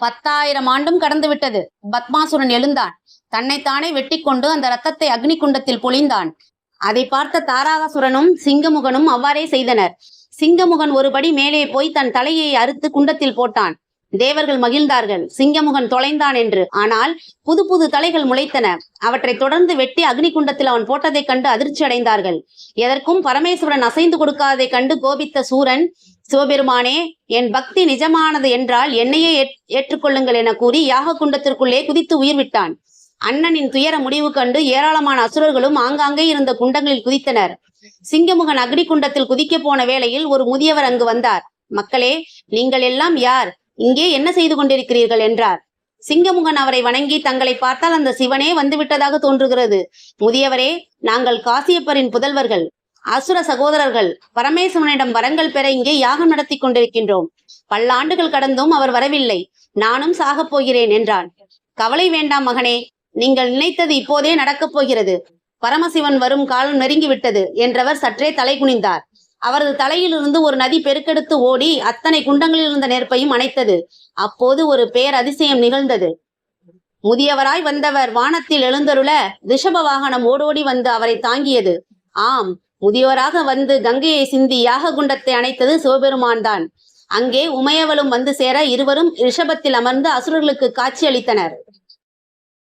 பத்தாயிரம் ஆண்டும் கடந்துவிட்டது. பத்மாசுரன் எழுந்தான். தன்னைத்தானே வெட்டி கொண்டு அந்த ரத்தத்தை அக்னி குண்டத்தில் பொழிந்தான். அதை பார்த்த தாராகாசுரனும் சிங்கமுகனும் அவ்வாறே செய்தனர். சிங்கமுகன் ஒருபடி மேலே போய் தன் தலையை அறுத்து குண்டத்தில் போட்டான். தேவர்கள் மகிழ்ந்தார்கள். சிங்கமுகன் தொலைந்தான் என்று. ஆனால் புது புது தலைகள் முளைத்தன. அவற்றை தொடர்ந்து வெட்டி அக்னி குண்டத்தில் அவன் போட்டதைக் கண்டு அதிர்ச்சி அடைந்தார்கள் எதற்கும் பரமேஸ்வரன் அசைந்து கொடுக்காததைக் கண்டு கோபித்த சூரன் சிவபெருமானே என் பக்தி நிஜமானது என்றால் என்னையே ஏற்- ஏற்றுக்கொள்ளுங்கள் என கூறி யாக குண்டத்திற்குள்ளே குதித்து உயிர் விட்டான் அண்ணனின் துயர முடிவு கண்டு ஏராளமான அசுரர்களும் ஆங்காங்கே இருந்த குண்டங்களில் குதித்தனர். சிங்கமுகன் அக்னி குண்டத்தில் குதிக்க போன வேளையில் ஒரு முதியவர் அங்கு வந்தார். மக்களே நீங்கள் எல்லாம் யார்? இங்கே என்ன செய்து கொண்டிருக்கிறீர்கள் என்றார். சிங்கமுகன் அவரை வணங்கி தங்களை பார்த்தால் அந்த சிவனே வந்துவிட்டதாக தோன்றுகிறது. முதியவரே நாங்கள் காசியப்பரின் புதல்வர்கள். அசுர சகோதரர்கள் பரமேஸ்வரனிடம் வரங்கள் பெற இங்கே யாகம் நடத்தி கொண்டிருக்கின்றோம். பல்லாண்டுகள் கடந்தும் அவர் வரவில்லை. நானும் சாகப் போகிறேன் என்றான். கவலை வேண்டாம் மகனே நீங்கள் நினைத்தது இப்போதே நடக்கப் போகிறது. பரமசிவன் வரும் காலம் நெருங்கிவிட்டது என்றவர் சற்றே தலை குனிந்தார். அவரது தலையிலிருந்து ஒரு நதி பெருக்கெடுத்து ஓடி அத்தனை குண்டங்களில் இருந்த நெருப்பையும் அணைத்தது. அப்போது ஒரு பேர் அதிசயம் நிகழ்ந்தது. முதியவராய் வந்தவர் வானத்தில் எழுந்தருள ரிஷப வாகனம் ஓடோடி வந்து அவரை தாங்கியது. ஆம் முதியோராக வந்து கங்கையை சிந்தி யாக குண்டத்தை அணைத்தது சிவபெருமான் தான் அங்கே உமையவளும் வந்து சேர இருவரும் ரிஷபத்தில் அமர்ந்து அசுரர்களுக்கு காட்சி அளித்தனர்.